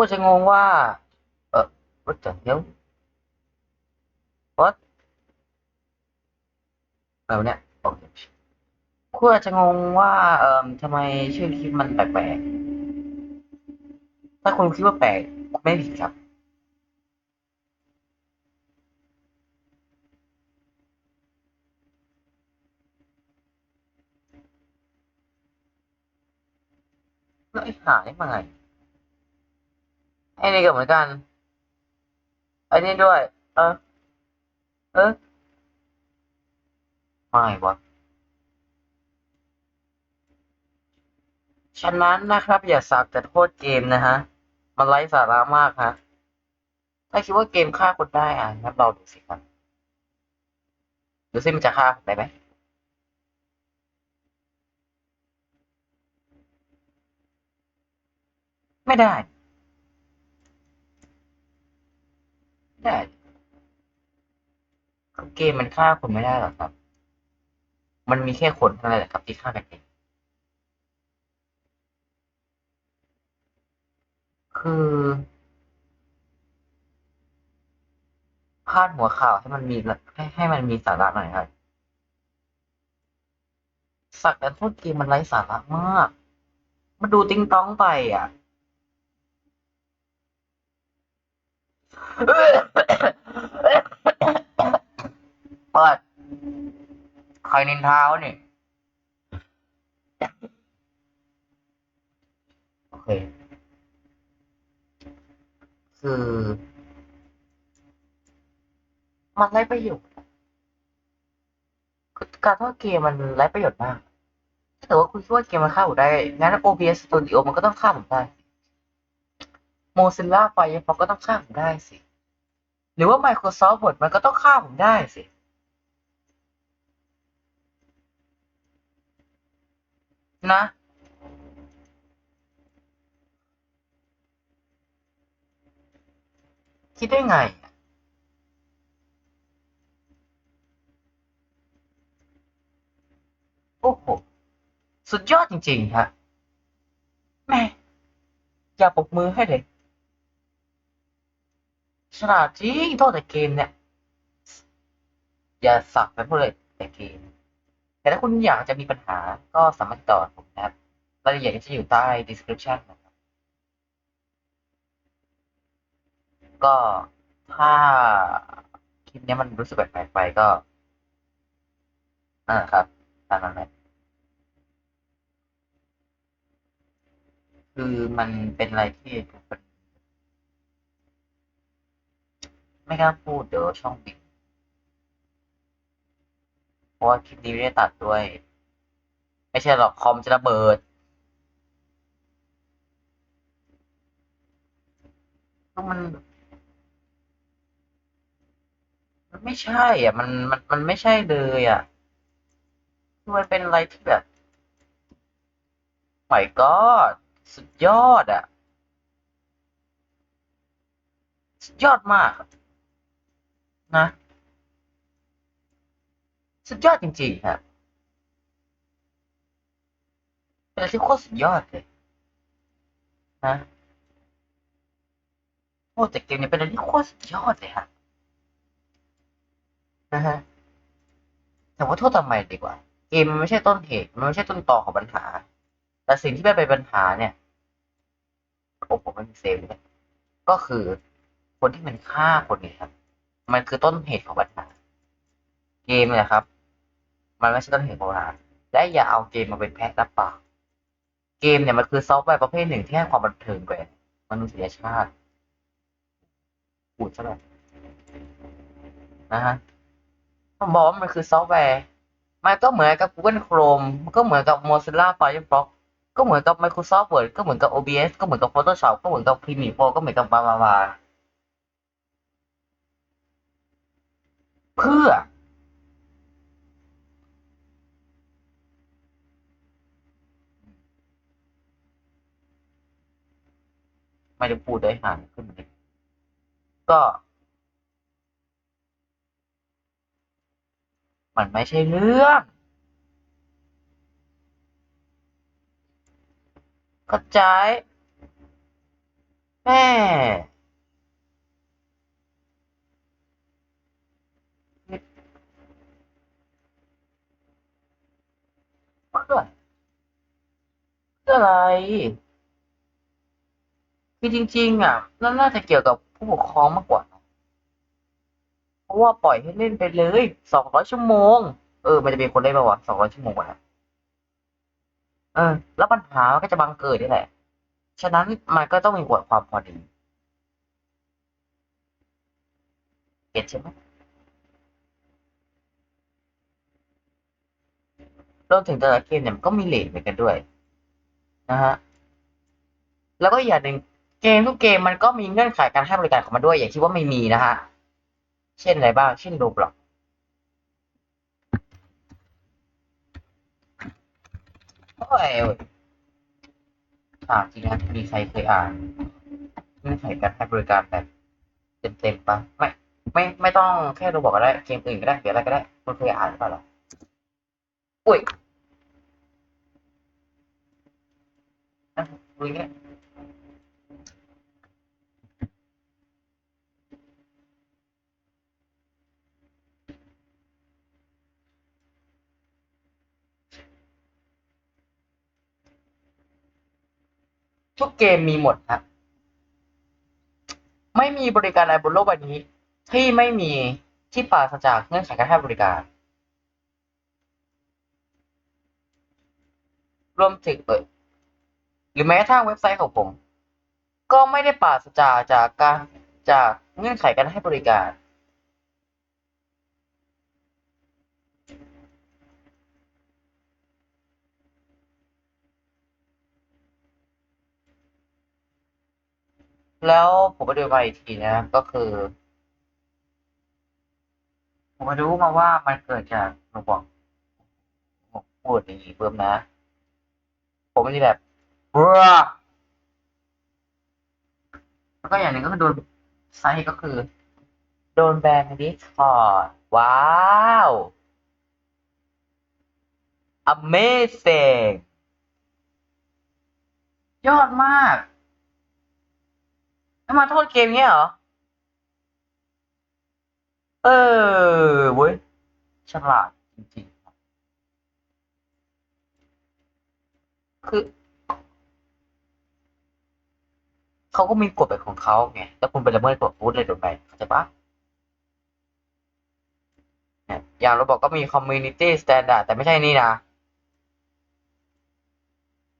กูจะงงว่า เออ what the hell what อะไรวะเนี่ยโอเคกูอาจจะงงว่า เอ่อทำไมชื่อคลิปมันแปลกๆ ถ้าคุณคิดว่าแปลกคุณไม่ผิดครับแล้วไอ้หานี่มาไง ไอ้นี่ก็เหมือนกันไอ้นี่ด้วย เออ เออไม่วะฉะนั้นนะครับ อย่าสักแต่โทษเกมนะฮะ มันไร้สาระมากฮะ ถ้าคิดว่าเกมฆ่าคนได้อะงั้นเราดูสิครับดูสิมันจะฆ่าได้ไหมไม่ได้ ไม่ได้เกมมันฆ่าคนไม่ได้หรอกครับ มันมีแค่คนเท่านั้นแหละครับที่ฆ่ากันเองคือพาดหัวข่าวให้มันมีให้ให้มันมีสาระหน่อยครับ สักแต่โทษเกมมันไร้สาระมากมันดูติ้งต้องไปอะ เปิดใครนินทาวะนี่ โอเค คือ มันไร้ประโยชน์คือการทอดเกมมันไร้ประโยชน์มากถ้าเกิดว่าคุณคิดว่าเกมมันฆ่าผมได้ งั้น OBS Studio มันก็ต้องฆ่าผมได้ Mozilla Firefox ก็ต้องฆ่าผมได้สิ หรือว่า Microsoft Word มันก็ต้องฆ่าผมได้สิ นะ คิดได้ไงโอ้โห สุดยอดจริงๆฮะแม่อย่าปรบมือให้เลย ฉลาดจริงโทษแต่เกมเนี่ย อย่าสักไปพูดเลยแต่เกม แต่ถ้าคุณอยากจะมีปัญหาก็สามารถติดต่อผมนะครับรายละเอียดจะอยู่ใต้ description นะครับ ก็ถ้าคลิปนี้มันรู้สึกแปลกๆไปก็นั่นแหละครับตามนั้นแหละคือมันเป็นอะไรที่ผม ไม่กล้าพูดเดี๋ยวช่องปิดเพราะว่าคลิปนี้ไม่ได้ตัดด้วย ไม่ใช่หรอกคอมจะระเบิด มัน มันไม่ใช่ อะ มันมันมันไม่ใช่เลยอะคือมันเป็นอะไรที่แบบไม่ก็สุดยอดอะ สุดยอดมาก นะ สุดยอดจริงๆครับเป็นที่โคตรสุดยอดเลยนะโอ้แต่เกมนี้เป็นอะไรที่โคตรสุดยอดเลยฮะนะฮะแต่ว่าโทษทำไมดีกว่า เกมมันไม่ใช่ต้นเหตุมันไม่ใช่ต้นตอของปัญหา แต่สิ่งที่เป็นปัญหาเนี่ยโอ้ผมมันเซฟเลยก็คือคนที่มันฆ่าคนนี่ยครับ มันคือต้นเหตุของปัญหาเกมเนี่ยครับ มันไม่ใช่ต้นเหตุของปัญหาและอย่าเอาเกมมาเป็นแพะรับปากเกมเนี่ยมันคือซอฟต์แวร์ประเภทหนึ่งที่ให้ความบันเทิงแก่มนุษยชาติพูดซะแบบนะฮะผมบอกว่ามันคือซอฟต์แวร์มันก็เหมือนกับ Google Chrome มันก็เหมือนกับ Mozilla Firefox ก็เหมือนกับ Microsoft Word ก็เหมือนกับ OBS ก็เหมือนกับ Photoshop ก็เหมือนกับ Premiere Pro ก็เหมือนกับบาบาบา เพื่อ ไม่ได้พูดได้ห่างขึ้นเลยก็มันไม่ใช่เรื่อง เข้าใจแม่ พื่อเพื่ออะไรคือจริง ๆ อะนั่นน่าจะเกี่ยวกับผู้ปกครองมากกว่า เพราะว่าปล่อยให้เล่นไปเลยสองร้อยชั่วโมง เออ มันจะมีคนเล่นป่าวะสองร้อยชั่วโมงวะเออ แล้วปัญหาก็จะบังเกิดนี่แหละ ฉะนั้นมันก็ต้องมีกฎความพอดี เก็ตใช่ไหม รวมถึงแต่ละเกมเนี่ยมันก็มีเลทเหมือนกันด้วยนะฮะแล้วก็อย่างหนึ่งเกมทุกเกมมันก็มีเงื่อนไขการให้บริการของมันด้วย อย่าคิดว่าไม่มีนะฮะเช่นอะไรบ้างเช่นโรบล็อกโอ้ยถามจริงนะมีใครเคยอ่านเงื่อนไขการให้บริการแบบเต็มๆปะไม่ไม่ไม่ต้องแค่โรบล็อกก็ได้เกมอื่นก็ได้เดี๋ยวอะไรก็ได้คุณเคยอ่านหรือเปล่า อุ้ยนะคุยก็ได้ทุกเกมมีหมดครับ ไม่มีบริการอะไรบนโลกใบนี้ ที่ไม่มีที่ปราศจากเงื่อนไขการให้บริการ รวมถึงเออหรือแม้กระทั่งเว็บไซต์ของผม ก็ไม่ได้ปราศจากจากการจากเงื่อนไขการให้บริการ แล้วผมไปดูมาอีกทีนะก็คือ ผมไปรู้มาว่ามันเกิดจากระบบผมพูดอย่างนี้เพิ่มนะ ผมม่ได้แบบเบ้อแล้วก็อย่างหนึ่งก็คือโดนสาเหตุก็คือ โดนแบนใน Discord ว้าว amazing ยอดมากแล้วมาโทษเกมเงี้ยเหรอ เออเว้ยฉลาดจริง คือเขาก็มีกฎแบบของเขาไงแล้วคุณไปละเมิดกฎฟูดเลยโดนไปเข้าใจปะเนี่ยอย่างเราบอกก็มี community standard แต่ไม่ใช่นี่นะ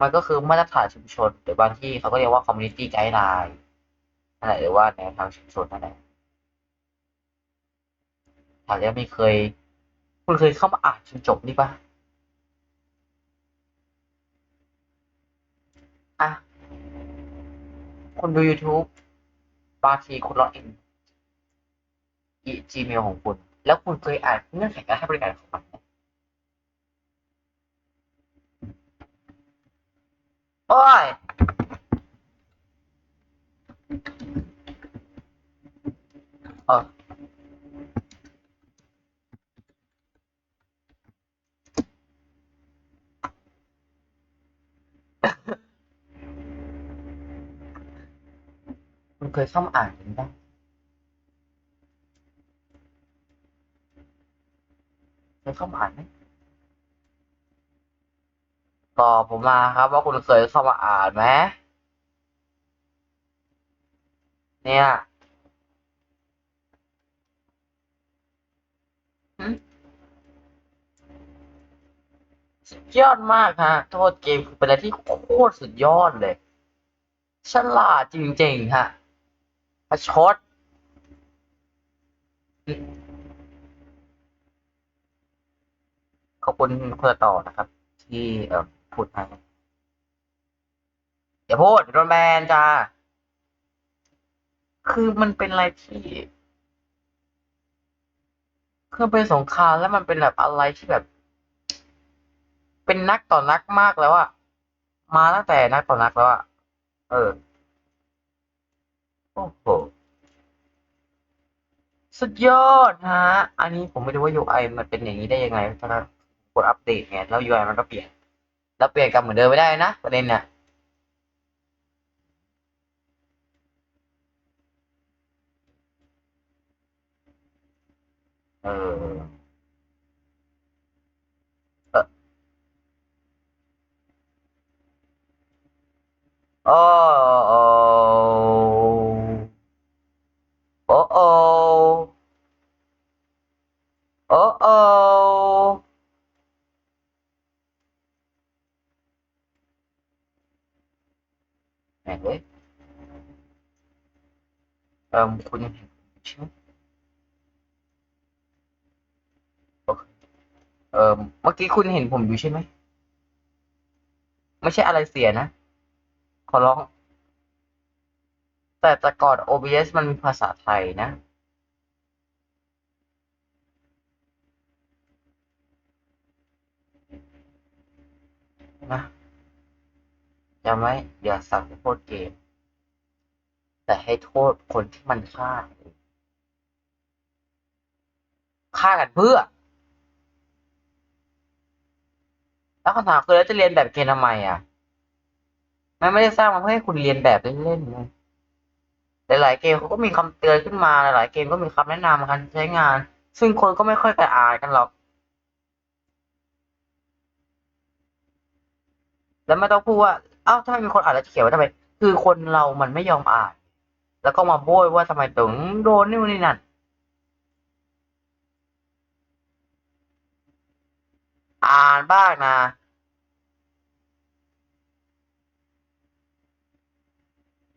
มันก็คือมาตรฐานชุมชน หรือบางที่เขาก็เรียกว่า community guideline นั่นแหละหรือว่าแนวทางชุมชนนั่นแหละถามแล้วมีเคย คุณเคยเข้ามาอ่านจนจบนี่ปะ คุณดู YouTube บางทีคุณล็อกอิน Gmail ของคุณ แล้วคุณเคยอ่านเงื่อนไขการให้บริการของมันไหมโอ้ยเออ เคยเข้ามาอ่านกันบ้างเคยเข้ามาอ่านไหมตอบผมมาครับว่าคุณเคยเข้ามาอ่านไหมเนี่ยหึสุดยอดมากฮะ โทษเกมคือเป็นอะไรที่โคตรสุดยอดเลย ฉลาดจริง ๆ ฮะ ประชดขอบคุณคุณต่อนะครับ ที่เอ่อพูดให้อย่าพูดเดี๋ยวโดนแบนจ้าคือมันเป็นอะไรที่คือเป็นสงครามแล้วมันเป็นแบบอะไรที่แบบ เป็นนักต่อนักมากแล้วอะมาตั้งแต่นักต่อนักแล้วอะเออ โอ้โห สุดยอดฮะ อันนี้ผมไม่รู้ว่า UI มันเป็นอย่างนี้ได้ยังไงนะกดอัปเดตไงแล้ว UI มันก็เปลี่ยน แล้วเปลี่ยนกลับเหมือนเดิมไม่ได้นะประเด็นเนี่ยเออโอ้ แหม่งเว้ยเอ่อคุณยังเห็นผมใช่ไหมโอเคเออเมื่อกี้คุณเห็นผมอยู่ใช่ไหม ไม่ใช่อะไรเสียนะ ขอร้อง แต่แต่ก่อน OBS มันมีภาษาไทยนะนะ จำไว้อย่าสั่งโทษเกม แต่ให้โทษคนที่มันฆ่าฆ่ากันเพื่อ แล้วคำถามคือแล้วจะเรียนแบบเกมทำไมอะ มันไม่ได้สร้างมาเพื่อให้คุณเรียนแบบเล่นๆไงหลายๆเกมเขาก็มีคำเตือนขึ้นมาหลายๆเกมก็มีคำแนะนำการใช้งาน ซึ่งคนก็ไม่ค่อยจะอ่านกันหรอก แล้วไม่ต้องพูดว่า อ้าวถ้าไมมีคนอ่านแล้วเขียนไว้ทำไม คือคนเรามันไม่ยอมอ่าน แล้วก็มาโบยว่าทำไมถึงโดนนี่นี่นั่นอ่านบ้างนะ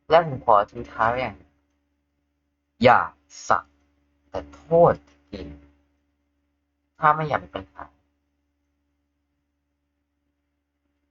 และผมขอทิ้งท้ายอย่าง อย่าสักแต่โทษจริงถ้าไม่อยากมีปัญหา